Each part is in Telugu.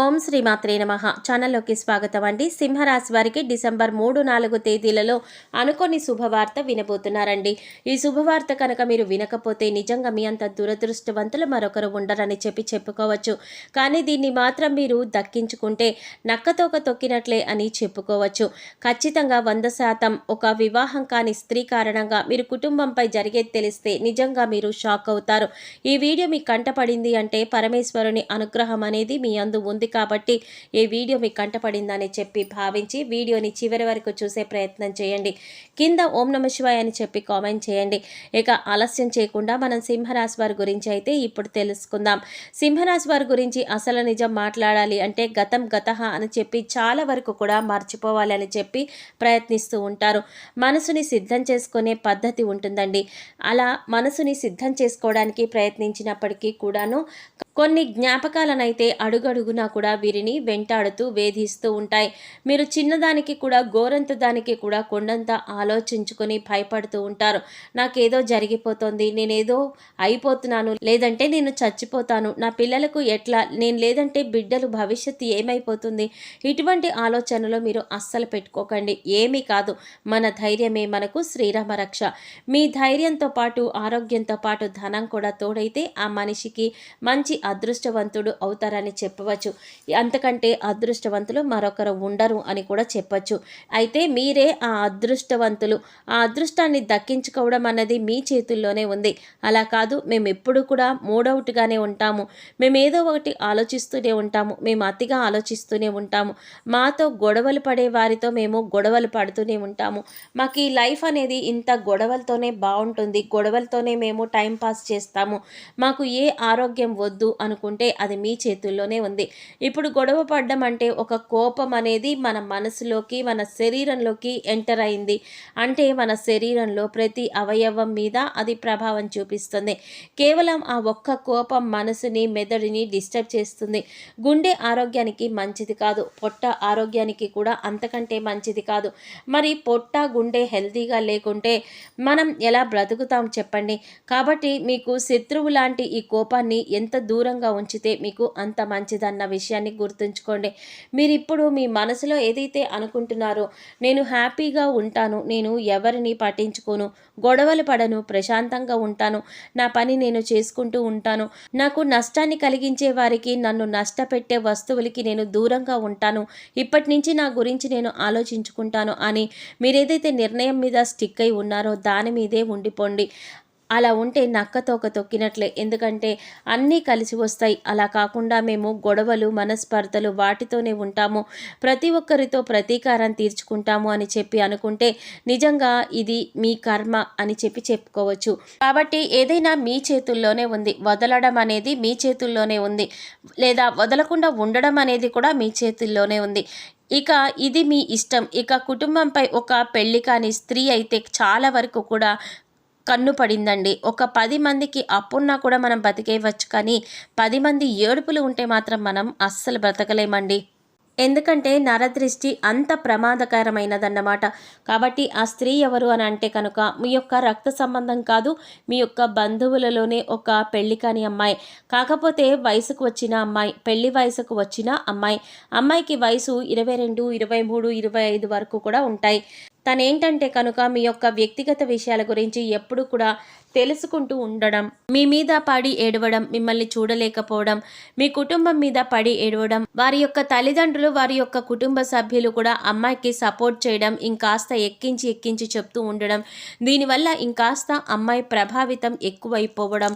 ఓం శ్రీమాత్రే నమ. ఛానల్లోకి స్వాగతం అండి. సింహరాశి వారికి డిసెంబర్ మూడు నాలుగు తేదీలలో అనుకోని శుభవార్త వినబోతున్నారండి. ఈ శుభవార్త కనుక మీరు వినకపోతే నిజంగా మీ అంత దురదృష్టవంతులు మరొకరు ఉండరని చెప్పి చెప్పుకోవచ్చు. కానీ దీన్ని మాత్రం మీరు దక్కించుకుంటే నక్కతోక తొక్కినట్లే అని చెప్పుకోవచ్చు. ఖచ్చితంగా వంద శాతం ఒక వివాహం కాని స్త్రీ కారణంగా మీరు కుటుంబంపై జరిగేది తెలిస్తే నిజంగా మీరు షాక్ అవుతారు. ఈ వీడియో మీ కంటపడింది అంటే పరమేశ్వరుని అనుగ్రహం అనేది మీ అందు ఉంది. కాబట్టి ఈ వీడియో మీకు కంటపడిందని చెప్పి భావించి వీడియోని చివరి వరకు చూసే ప్రయత్నం చేయండి. కింద ఓం నమ శివాయ అని చెప్పి కామెంట్ చేయండి. ఇక ఆలస్యం చేయకుండా మనం సింహరాశి వారి గురించి అయితే ఇప్పుడు తెలుసుకుందాం. సింహరాశి వారి గురించి అసలు నిజం మాట్లాడాలి అంటే గతం గతహ అని చెప్పి చాలా వరకు కూడా మర్చిపోవాలి అని చెప్పి ప్రయత్నిస్తూ ఉంటారు. మనసుని సిద్ధం చేసుకునే పద్ధతి ఉంటుందండి. అలా మనసుని సిద్ధం చేసుకోవడానికి ప్రయత్నించినప్పటికీ కూడాను కొన్ని జ్ఞాపకాలనైతే అడుగడుగునా కూడా వీరిని వెంటాడుతూ వేధిస్తూ ఉంటాయి. మీరు చిన్నదానికి కూడా గోరంత దానికి కూడా కొండంత ఆలోచించుకొని భయపడుతూ ఉంటారు. నాకేదో జరిగిపోతుంది నేనేదో అయిపోతున్నాను లేదంటే నేను చచ్చిపోతాను. నా పిల్లలకు ఎట్లా? నేను లేదంటే బిడ్డలు భవిష్యత్తు ఏమైపోతుంది? ఇటువంటి ఆలోచనలో మీరు అస్సలు పెట్టుకోకండి. ఏమీ కాదు. మన ధైర్యమే మనకు శ్రీరామ రక్ష. మీ ధైర్యంతో పాటు ఆరోగ్యంతో పాటు ధనం కూడా తోడైతే ఆ మనిషికి మంచి అదృష్టవంతుడు అవుతారని చెప్పవచ్చు. అంతకంటే అదృష్టవంతులు మరొకరు ఉండరు అని కూడా చెప్పచ్చు. అయితే మీరే ఆ అదృష్టవంతులు. ఆ అదృష్టాన్ని దక్కించుకోవడం అన్నది మీ చేతుల్లోనే ఉంది. అలా కాదు మేము ఎప్పుడు కూడా మూడవుట్గానే ఉంటాము. మేము ఏదో ఒకటి ఆలోచిస్తూనే ఉంటాము. మేము అతిగా ఆలోచిస్తూనే ఉంటాము. మాతో గొడవలు పడే వారితో మేము గొడవలు పడుతూనే ఉంటాము. మాకు ఈ లైఫ్ అనేది ఇంత గొడవలతోనే బాగుంటుంది. గొడవలతోనే మేము టైం పాస్ చేస్తాము. మాకు ఏ ఆరోగ్యం వద్దు అనుకుంటే అది మీ చేతుల్లోనే ఉంది. ఇప్పుడు గొడవ పడ్డం అంటే ఒక కోపం అనేది మన మనసులోకి మన శరీరంలోకి ఎంటర్ అయింది. అంటే మన శరీరంలో ప్రతి అవయవం మీద అది ప్రభావం చూపిస్తుంది. కేవలం ఆ ఒక్క కోపం మనసుని మెదడుని డిస్టర్బ్ చేస్తుంది. గుండె ఆరోగ్యానికి మంచిది కాదు. పొట్ట ఆరోగ్యానికి కూడా అంతకంటే మంచిది కాదు. మరి పొట్ట గుండె హెల్తీగా లేకుంటే మనం ఎలా బ్రతుకుతాం చెప్పండి? కాబట్టి మీకు శత్రువు లాంటి ఈ కోపాన్ని ఎంత దూరంగా ఉంచితే మీకు అంత మంచిదన్న విషయాన్ని గుర్తుంచుకోండి. మీరు ఇప్పుడు మీ మనసులో ఏదైతే అనుకుంటున్నారో నేను హ్యాపీగా ఉంటాను నేను ఎవరిని పట్టించుకోను గొడవలు పడను ప్రశాంతంగా ఉంటాను నా పని నేను చేసుకుంటూ ఉంటాను నాకు నష్టాన్ని కలిగించే వారికి నన్ను నష్టపెట్టే వస్తువులకి నేను దూరంగా ఉంటాను ఇప్పటి నుంచి నా గురించి నేను ఆలోచించుకుంటాను అని మీరు ఏదైతే నిర్ణయం మీద స్టిక్ అయి ఉన్నారో దాని మీదే ఉండిపోండి. అలా ఉంటే నక్కతోక తొక్కినట్లే. ఎందుకంటే అన్నీ కలిసి వస్తాయి. అలా కాకుండా మేము గొడవలు మనస్పర్ధలు వాటితోనే ఉంటాము. ప్రతి ఒక్కరితో ప్రతీకారం తీర్చుకుంటాము అని చెప్పి అనుకుంటే నిజంగా ఇది మీ కర్మ అని చెప్పి చెప్పుకోవచ్చు. కాబట్టి ఏదైనా మీ చేతుల్లోనే ఉంది. వదలడం అనేది మీ చేతుల్లోనే ఉంది. లేదా వదలకుండా ఉండడం అనేది కూడా మీ చేతుల్లోనే ఉంది. ఇక ఇది మీ ఇష్టం. ఇక కుటుంబంపై ఒక పెళ్ళి కాని స్త్రీ అయితే చాలా వరకు కూడా కన్ను పడిందండి. ఒక పది మందికి అప్పున్నా కూడా మనం బతికేయవచ్చు. కానీ పది మంది ఏడుపులు ఉంటే మాత్రం మనం అస్సలు బ్రతకలేమండి. ఎందుకంటే నరదృష్టి అంత ప్రమాదకరమైనదన్నమాట. కాబట్టి ఆ స్త్రీ ఎవరు అని అంటే కనుక మీ యొక్క రక్త సంబంధం కాదు మీ యొక్క బంధువులలోనే ఒక పెళ్ళి కాని అమ్మాయి. కాకపోతే వయసుకు వచ్చిన అమ్మాయి పెళ్ళి వయసుకు వచ్చిన అమ్మాయి. అమ్మాయికి వయసు ఇరవై రెండు ఇరవై మూడు ఇరవై ఐదు వరకు కూడా ఉంటాయి. తనేంటంటే కనుక మీ యొక్క వ్యక్తిగత విషయాల గురించి ఎప్పుడు కూడా తెలుసుకుంటూ ఉండడం మీ మీద పడి ఏడవడం మిమ్మల్ని చూడలేకపోవడం మీ కుటుంబం మీద పడి ఏడవడం వారి యొక్క తల్లిదండ్రులు వారి యొక్క కుటుంబ సభ్యులు కూడా అమ్మాయికి సపోర్ట్ చేయడం ఇంకాస్త ఎక్కించి ఎక్కించి చెప్తూ ఉండడం దీనివల్ల ఇంకాస్త అమ్మాయి ప్రభావితం ఎక్కువైపోవడం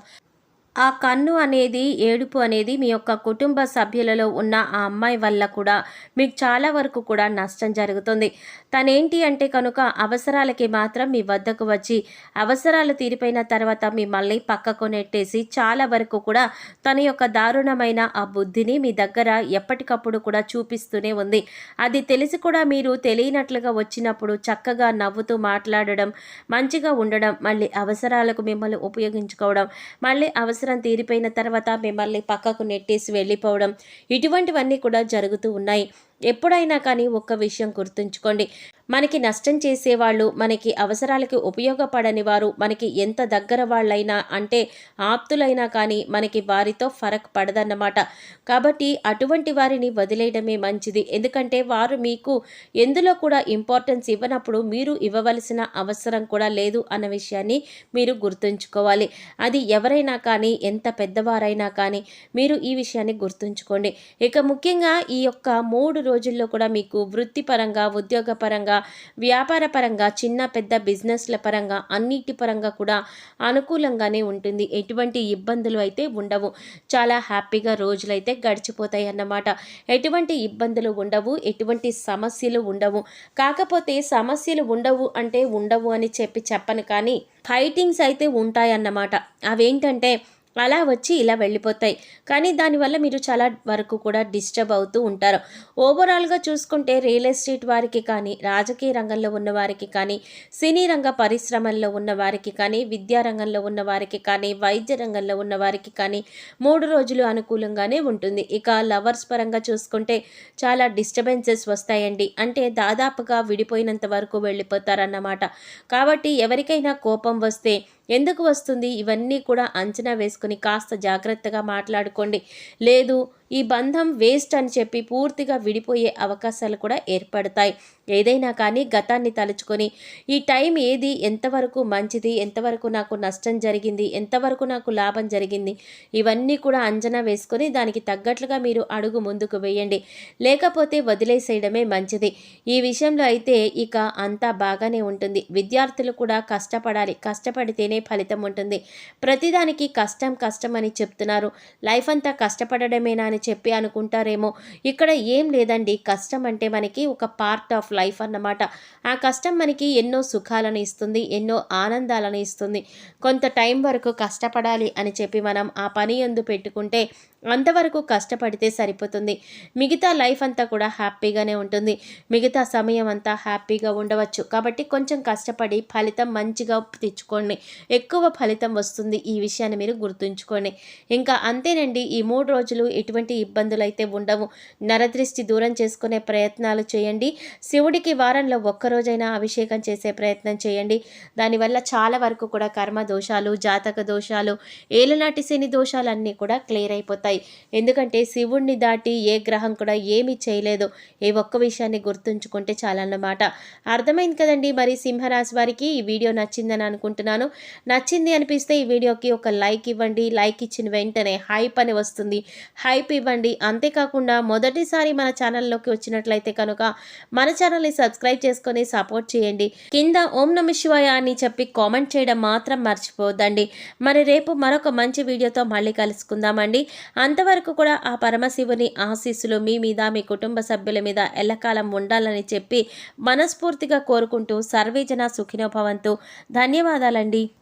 ఆ కన్ను అనేది ఏడుపు అనేది మీ యొక్క కుటుంబ సభ్యులలో ఉన్న ఆ అమ్మాయి వల్ల కూడా మీకు చాలా వరకు కూడా నష్టం జరుగుతుంది. తనేంటి అంటే కనుక అవసరాలకి మాత్రం మీ వద్దకు వచ్చి అవసరాలు తీరిపోయిన తర్వాత మిమ్మల్ని పక్కకు నెట్టేసి చాలా వరకు కూడా తన యొక్క దారుణమైన ఆ బుద్ధిని మీ దగ్గర ఎప్పటికప్పుడు కూడా చూపిస్తూనే ఉంది. అది తెలిసి కూడా మీరు తెలియనట్లుగా వచ్చినప్పుడు చక్కగా నవ్వుతూ మాట్లాడడం మంచిగా ఉండడం మళ్ళీ అవసరాలకు మిమ్మల్ని ఉపయోగించుకోవడం మళ్ళీ అవసరం అవసరం తీరిపోయిన తర్వాత మిమ్మల్ని పక్కకు నెట్టేసి వెళ్ళిపోవడం ఇటువంటివన్నీ కూడా జరుగుతూ ఉన్నాయి. ఎప్పుడైనా కానీ ఒక్క విషయం గుర్తుంచుకోండి. మనకి నష్టం చేసేవాళ్ళు మనకి అవసరాలకి ఉపయోగపడని వారు మనకి ఎంత దగ్గర వాళ్ళైనా అంటే ఆప్తులైనా కానీ మనకి వారితో ఫరక్ పడదన్నమాట. కాబట్టి అటువంటి వారిని వదిలేయడమే మంచిది. ఎందుకంటే వారు మీకు ఎందులో కూడా ఇంపార్టెన్స్ ఇవ్వనప్పుడు మీరు ఇవ్వవలసిన అవసరం కూడా లేదు అన్న విషయాన్ని మీరు గుర్తుంచుకోవాలి. అది ఎవరైనా కానీ ఎంత పెద్దవారైనా కానీ మీరు ఈ విషయాన్ని గుర్తుంచుకోండి. ఇక ముఖ్యంగా ఈ యొక్క మూడు రోజుల్లో కూడా మీకు వృత్తిపరంగా ఉద్యోగపరంగా వ్యాపార పరంగా చిన్న పెద్ద బిజినెస్ల పరంగా అన్నిటి పరంగా కూడా అనుకూలంగానే ఉంటుంది. ఎటువంటి ఇబ్బందులు అయితే ఉండవు. చాలా హ్యాపీగా రోజులైతే గడిచిపోతాయి అన్నమాట. ఎటువంటి ఇబ్బందులు ఉండవు ఎటువంటి సమస్యలు ఉండవు. కాకపోతే సమస్యలు ఉండవు అంటే ఉండవు అని చెప్పి చెప్పను కానీ ఫైటింగ్స్ అయితే ఉంటాయన్నమాట. అవేంటంటే అలా వచ్చి ఇలా వెళ్ళిపోతాయి. కానీ దానివల్ల మీరు చాలా వరకు కూడా డిస్టర్బ్ అవుతూ ఉంటారు. ఓవరాల్గా చూసుకుంటే రియల్ ఎస్టేట్ వారికి కానీ రాజకీయ రంగంలో ఉన్న వారికి కానీ సినీ రంగ పరిశ్రమల్లో ఉన్న వారికి కానీ విద్యా రంగంలో ఉన్న వారికి కానీ వైద్య రంగంలో ఉన్న వారికి కానీ మూడు రోజులు అనుకూలంగానే ఉంటుంది. ఇక లవర్స్ పరంగా చూసుకుంటే చాలా డిస్టర్బెన్సెస్ వస్తాయండి. అంటే దాదాపుగా విడిపోయినంత వరకు వెళ్ళిపోతారన్నమాట. కాబట్టి ఎవరికైనా కోపం వస్తే ఎందుకు వస్తుంది? ఇవన్నీ కూడా అంచనా వేసుకుని కాస్త జాగ్రత్తగా మాట్లాడుకోండి. లేదు ఈ బంధం వేస్ట్ అని చెప్పి పూర్తిగా విడిపోయే అవకాశాలు కూడా ఏర్పడతాయి. ఏదైనా కానీ గతాన్ని తలుచుకొని ఈ టైం ఏది ఎంతవరకు మంచిది ఎంతవరకు నాకు నష్టం జరిగింది ఎంతవరకు నాకు లాభం జరిగింది ఇవన్నీ కూడా అంచనా వేసుకొని దానికి తగ్గట్లుగా మీరు అడుగు ముందుకు వేయండి. లేకపోతే వదిలేసేయడమే మంచిది. ఈ విషయంలో అయితే ఇక అంతా బాగానే ఉంటుంది. విద్యార్థులు కూడా కష్టపడాలి. కష్టపడితేనే ఫలితం ఉంటుంది. ప్రతిదానికి కష్టం కష్టం అని చెప్తున్నారు. లైఫ్ అంతా కష్టపడడమేనా అని చెప్పి అనుకుంటారేమో. ఇక్కడ ఏం లేదండి. కష్టం అంటే మనకి ఒక పార్ట్ ఆఫ్ లైఫ్ అన్నమాట. ఆ కష్టం మనకి ఎన్నో సుఖాలను ఇస్తుంది ఎన్నో ఆనందాలను ఇస్తుంది. కొంత టైం వరకు కష్టపడాలి అని చెప్పి మనం ఆ పని ఎందు పెట్టుకుంటే అంతవరకు కష్టపడితే సరిపోతుంది. మిగతా లైఫ్ అంతా కూడా హ్యాపీగానే ఉంటుంది. మిగతా సమయం అంతా హ్యాపీగా ఉండవచ్చు. కాబట్టి కొంచెం కష్టపడి ఫలితం మంచిగా తెచ్చుకోండి. ఎక్కువ ఫలితం వస్తుంది ఈ విషయాన్ని మీరు గుర్తుంచుకోండి. ఇంకా అంతేనండి ఈ మూడు రోజులు ఎటువంటి ఇబ్బందులు అయితే ఉండవు. నరదృష్టి దూరం చేసుకునే ప్రయత్నాలు చేయండి. శివుడికి వారంలో ఒక్కరోజైనా అభిషేకం చేసే ప్రయత్నం చేయండి. దానివల్ల చాలా వరకు కూడా కర్మ దోషాలు జాతక దోషాలు ఏలనాటి శని దోషాలన్నీ కూడా క్లియర్ అయిపోతాయి. ఎందుకంటే శివుణ్ణి దాటి ఏ గ్రహం కూడా ఏమీ చేయలేదు. ఏ ఒక్క విషయాన్ని గుర్తుంచుకుంటే చాలన్నమాట. అర్థమైంది కదండి. మరి సింహరాశి వారికి ఈ వీడియో నచ్చిందని అనుకుంటున్నాను. నచ్చింది అనిపిస్తే ఈ వీడియోకి ఒక లైక్ ఇవ్వండి. లైక్ ఇచ్చిన వెంటనే హైప్ అని వస్తుంది. హైప్ ఇవ్వండి. అంతేకాకుండా మొదటిసారి మన ఛానల్లోకి వచ్చినట్లయితే కనుక మన ఛానల్ని సబ్స్క్రైబ్ చేసుకొని సపోర్ట్ చేయండి. కింద ఓం నమ శివాయ అని చెప్పి కామెంట్ చేయడం మాత్రం మర్చిపోవద్దండి. మరి రేపు మరొక మంచి వీడియోతో మళ్ళీ కలుసుకుందామండి. అంతవరకు కూడా ఆ పరమశివుని ఆశీస్సులు మీ మీద మీ కుటుంబ సభ్యుల మీద ఎల్లకాలం ఉండాలని చెప్పి మనస్ఫూర్తిగా కోరుకుంటూ సర్వేజన సుఖినోభవంతో ధన్యవాదాలండి.